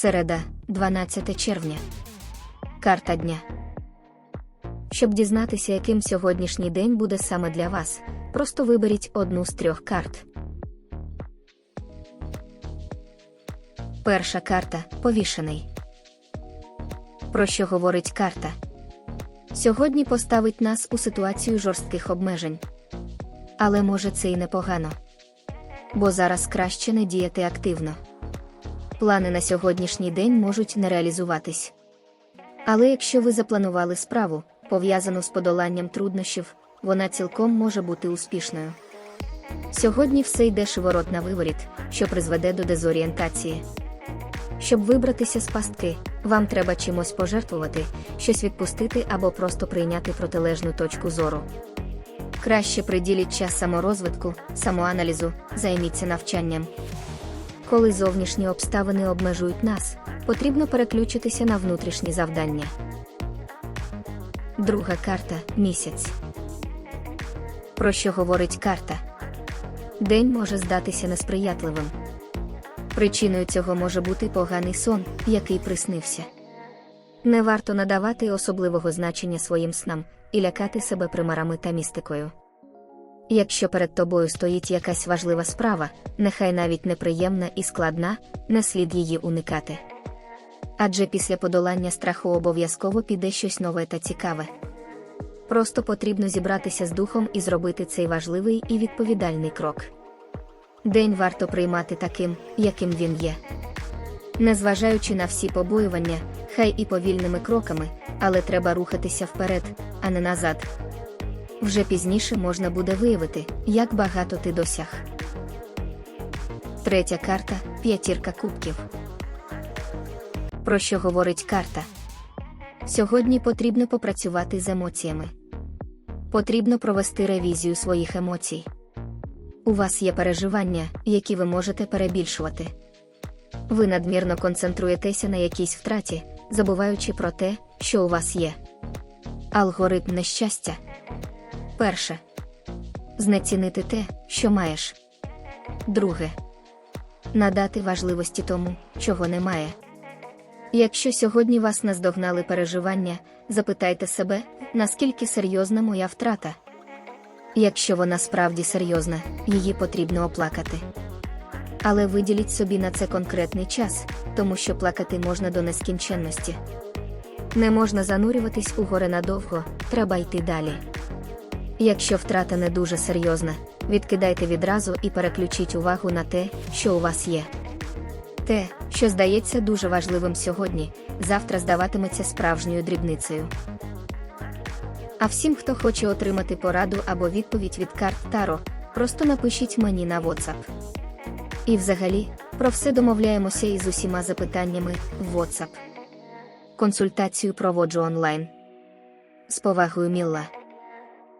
Середа, 12 червня. Карта дня. Щоб дізнатися, яким сьогоднішній день буде саме для вас, просто виберіть одну з трьох карт. Перша карта повішений. Про що говорить карта? Сьогодні поставить нас у ситуацію жорстких обмежень. Але може це і непогано. Бо зараз краще не діяти активно. Плани на сьогоднішній день можуть не реалізуватись. Але якщо ви запланували справу, пов'язану з подоланням труднощів, вона цілком може бути успішною. Сьогодні все йде шиворот на виворіт, що призведе до дезорієнтації. Щоб вибратися з пастки, вам треба чимось пожертвувати, щось відпустити або просто прийняти протилежну точку зору. Краще приділіть час саморозвитку, самоаналізу, займіться навчанням. Коли зовнішні обставини обмежують нас, потрібно переключитися на внутрішні завдання. Друга карта місяць. Про що говорить карта? День може здатися несприятливим. Причиною цього може бути поганий сон, який приснився. Не варто надавати особливого значення своїм снам і лякати себе примарами та містикою. Якщо перед тобою стоїть якась важлива справа, нехай навіть неприємна і складна, не слід її уникати. Адже після подолання страху обов'язково піде щось нове та цікаве. Просто потрібно зібратися з духом і зробити цей важливий і відповідальний крок. День варто приймати таким, яким він є. Незважаючи на всі побоювання, хай і повільними кроками, але треба рухатися вперед, а не назад. Вже пізніше можна буде виявити, як багато ти досяг. Третя карта п'ятірка кубків. Про що говорить карта? Сьогодні потрібно попрацювати з емоціями. Потрібно провести ревізію своїх емоцій. У вас є переживання, які ви можете перебільшувати. Ви надмірно концентруєтеся на якійсь втраті, забуваючи про те, що у вас є. Алгоритм нещастя. Перше. Знецінити те, що маєш. Друге. Надати важливості тому, чого немає. Якщо сьогодні вас наздогнали переживання, запитайте себе, наскільки серйозна моя втрата. Якщо вона справді серйозна, її потрібно оплакати. Але виділіть собі на це конкретний час, тому що плакати можна до нескінченності. Не можна занурюватись у горе надовго, треба йти далі. Якщо втрата не дуже серйозна, відкидайте відразу і переключіть увагу на те, що у вас є. Те, що здається дуже важливим сьогодні, завтра здаватиметься справжньою дрібницею. А всім, хто хоче отримати пораду або відповідь від карт Таро, просто напишіть мені на WhatsApp. І взагалі, про все домовляємося із усіма запитаннями в WhatsApp. Консультацію проводжу онлайн. З повагою Мілла.